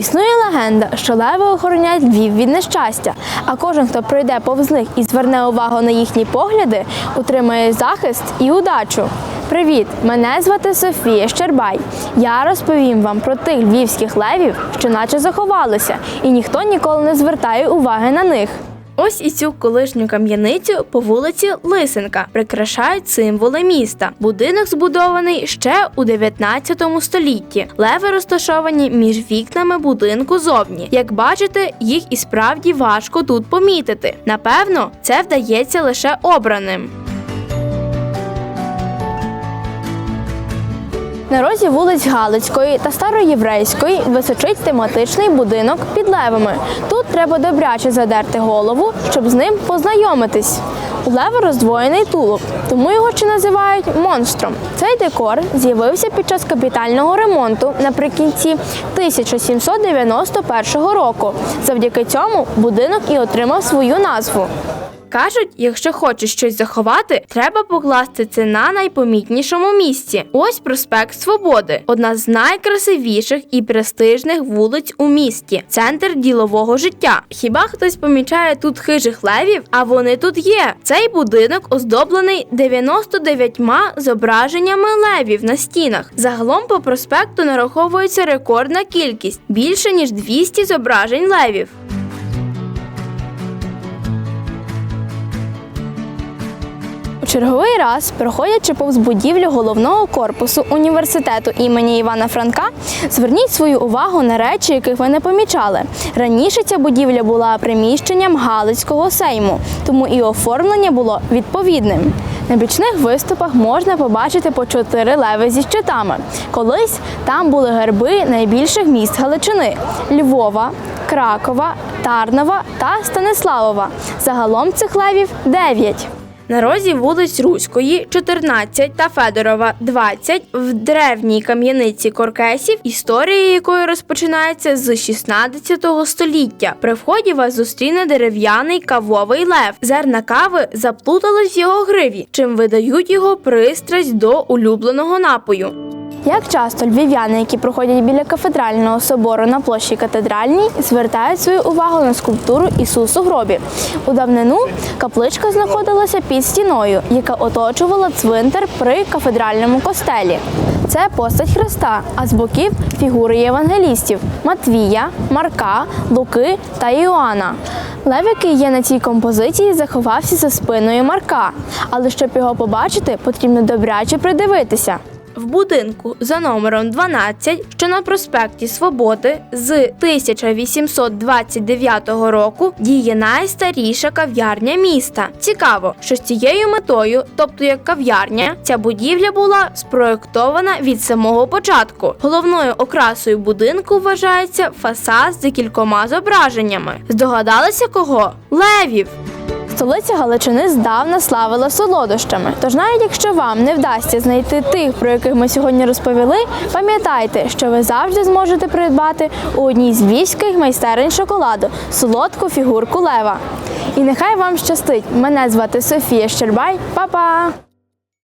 Існує легенда, що леви охороняють Львів від нещастя, а кожен, хто пройде повз них і зверне увагу на їхні погляди, отримає захист і удачу. Привіт! Мене звати Софія Щербай. Я розповім вам про тих львівських левів, що наче заховалися, і ніхто ніколи не звертає уваги на них. Ось і цю колишню кам'яницю по вулиці Лисенка прикрашають символи міста. Будинок збудований ще у 19 столітті. Леви розташовані між вікнами будинку зовні. Як бачите, їх і справді важко тут помітити. Напевно, це вдається лише обраним. На розі вулиць Галицької та Староєврейської височить тематичний будинок під левами. Тут треба добряче задерти голову, щоб з ним познайомитись. У лева роздвоєний тулуб, тому його ще називають монстром. Цей декор з'явився під час капітального ремонту наприкінці 1791 року. Завдяки цьому будинок і отримав свою назву. Кажуть, якщо хочеш щось заховати, треба покласти це на найпомітнішому місці. Ось проспект Свободи, одна з найкрасивіших і престижних вулиць у місті, центр ділового життя. Хіба хтось помічає тут хижих левів? А вони тут є. Цей будинок оздоблений 99 зображеннями левів на стінах. Загалом по проспекту нараховується рекордна кількість більше ніж 200 зображень левів. Черговий раз, проходячи повз будівлю головного корпусу університету імені Івана Франка, зверніть свою увагу на речі, яких ви не помічали. Раніше ця будівля була приміщенням Галицького сейму, тому і оформлення було відповідним. На бічних виступах можна побачити по чотири леви зі щитами. Колись там були герби найбільших міст Галичини Львова, Кракова, Тарнова та Станиславова. Загалом цих левів дев'ять. На розі вулиць Руської 14 та Федорова 20 в древній кам'яниці Коркесів, історія якої розпочинається з 16 століття. При вході вас зустріне дерев'яний кавовий лев. Зерна кави заплутались в його гриві, чим видають його пристрасть до улюбленого напою. Як часто львів'яни, які проходять біля кафедрального собору на площі катедральній, звертають свою увагу на скульптуру Ісус у гробі. У давнину капличка знаходилася під стіною, яка оточувала цвинтар при кафедральному костелі. Це постать Христа, а з боків фігури євангелістів Матвія, Марка, Луки та Іоанна. Лев, який є на цій композиції, заховався за спиною Марка, але щоб його побачити, потрібно добряче придивитися. В будинку за номером 12, що на проспекті Свободи, з 1829 року діє найстаріша кав'ярня міста. Цікаво, що з цією метою, тобто як кав'ярня, ця будівля була спроєктована від самого початку. Головною окрасою будинку вважається фасад з кількома зображеннями. Здогадалися кого? Левів! Столиця Галичини здавна славила солодощами. Тож навіть якщо вам не вдасться знайти тих, про яких ми сьогодні розповіли, пам'ятайте, що ви завжди зможете придбати у одній з львівських майстерень шоколаду солодку фігурку лева. І нехай вам щастить! Мене звати Софія Щербай. Па-па!